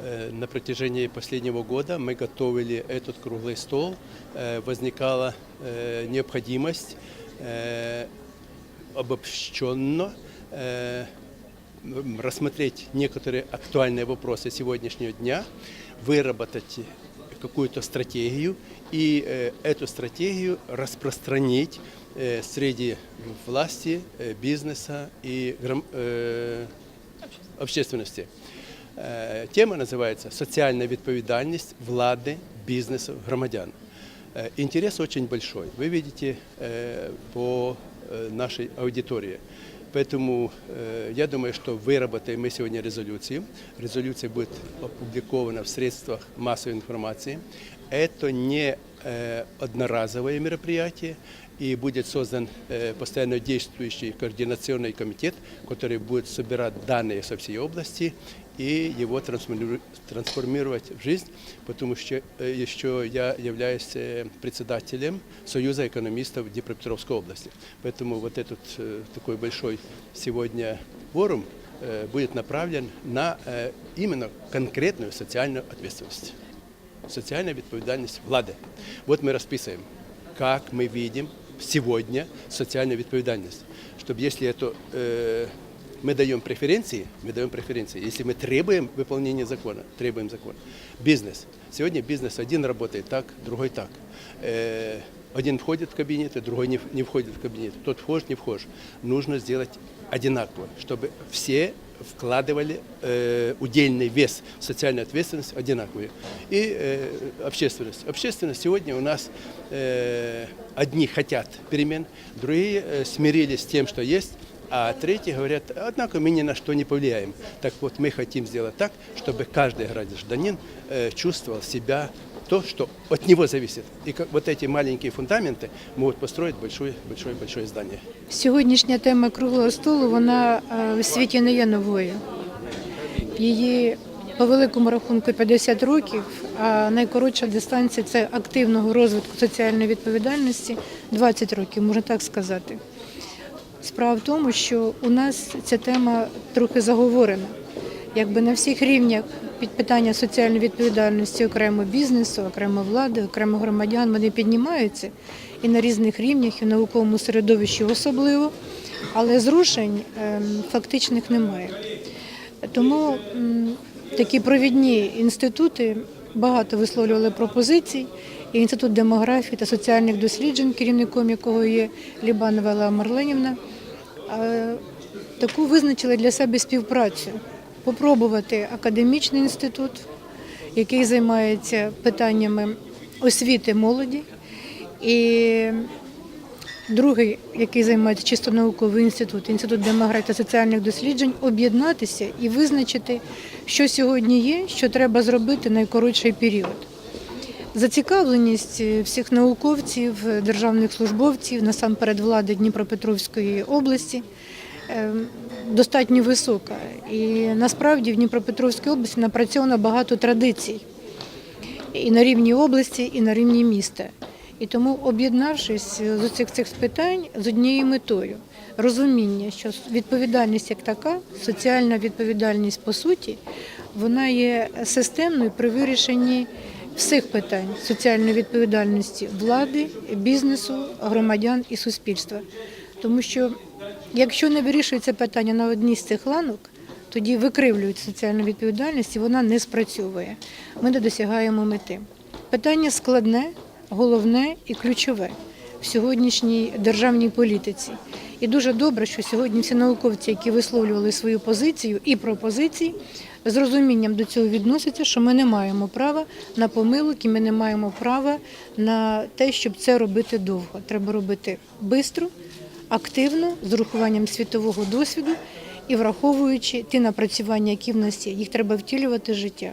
На протяжении последнего года мы готовили этот круглый стол. Возникала э, необходимость э, обобщенно э, рассмотреть некоторые актуальные вопросы сегодняшнего дня, выработать какую-то стратегию и эту стратегию распространить среди власти, бизнеса и общественности. Е, Тема називається Соціальна відповідальність влади, бізнесу, громадян. Е, Интерес очень большой. Вы видите э, по э, нашей аудитории. Поэтому э, я думаю, что выработаем мы сегодня резолюцию. Резолюция будет опубликована в средствах массовой информации. Это не э, одноразовое мероприятие, и будет создан э, постоянно действующий координационный комитет, который будет собирать данные со всей области и его трансформиру- трансформировать в жизнь, потому что э, еще я являюсь э, председателем Союза экономистов Днепропетровской области. Поэтому вот этот э, такой большой сегодня форум э, будет направлен на э, именно конкретную социальную ответственность. Социальная відповідальність влади. Вот мы расписываем, как мы видим сегодня социальную відповідальність. Чтобы если это э, мы даем преференции, мы даем преференции. Если мы требуем выполнения закона, требуем закон. Бизнес. Сегодня бизнес один работает так, другой так. Э, один входит в кабинет, другой не, в- не входит в кабинет. Тот вхож, не вхож. Нужно сделать одинаково, чтобы все вкладывали э, удельный вес в социальную ответственность одинаковую. И э, общественность. Общественность сегодня у нас э, одни хотят перемен, другие э, смирились с тем, что есть, а третьи говорят, однако мы ни на что не повлияем. Так вот, мы хотим сделать так, чтобы каждый гражданин э, чувствовал себя то, что от него зависит. И как вот эти маленькие фундаменты могут построить большое-большое здание. Сьогоднішня тема круглого столу вона е, в світі не є новою. Її по великому рахунку 50 років, а найкоротша дистанція це активного розвитку соціальної відповідальності 20 років, можна так сказати. Справа в тому, що у нас ця тема трохи заговорена. Якби на всіх рівнях під питання соціальної відповідальності окремо бізнесу, окремо влади, окремо громадян вони піднімаються і на різних рівнях, і в науковому середовищі особливо, але зрушень ем, фактичних немає. Тому такі провідні інститути багато висловлювали пропозицій. І Інститут демографії та соціальних досліджень, керівником якого є Лібанова Елла Марленівна, е, таку визначили для себе співпрацю. Попробувати академічний інститут, який займається питаннями освіти молоді, і другий, який займається чисто науковий інститут, інститут демографії та соціальних досліджень, об'єднатися і визначити, що сьогодні є, що треба зробити найкоротший період. Зацікавленість е, всіх науковців, е, державних службовців, насамперед влади Дніпропетровської області, достатньо висока. І насправді в Дніпропетровській області напрацьовано багато традицій і на рівні області, і на рівні міста. І тому, об'єднавшись з усіх цих питань з однією метою розуміння, що відповідальність як така, соціальна відповідальність по суті, вона є системною при вирішенні всіх питань соціальної відповідальності влади, бізнесу, громадян і суспільства. Тому що якщо не вирішується питання на одній з цих ланок, тоді викривлюють соціальну відповідальність і вона не спрацьовує. Ми не досягаємо мети. Питання складне, головне і ключове в сьогоднішній державній політиці. І дуже добре, що сьогодні всі науковці, які висловлювали свою позицію і пропозиції, з розумінням до цього відносяться, що ми не маємо права на помилок і ми не маємо права на те, щоб це робити довго. Треба робити швидко, активно, з урахуванням світового досвіду і враховуючи ті напрацювання, які в нас є. Їх треба втілювати в життя.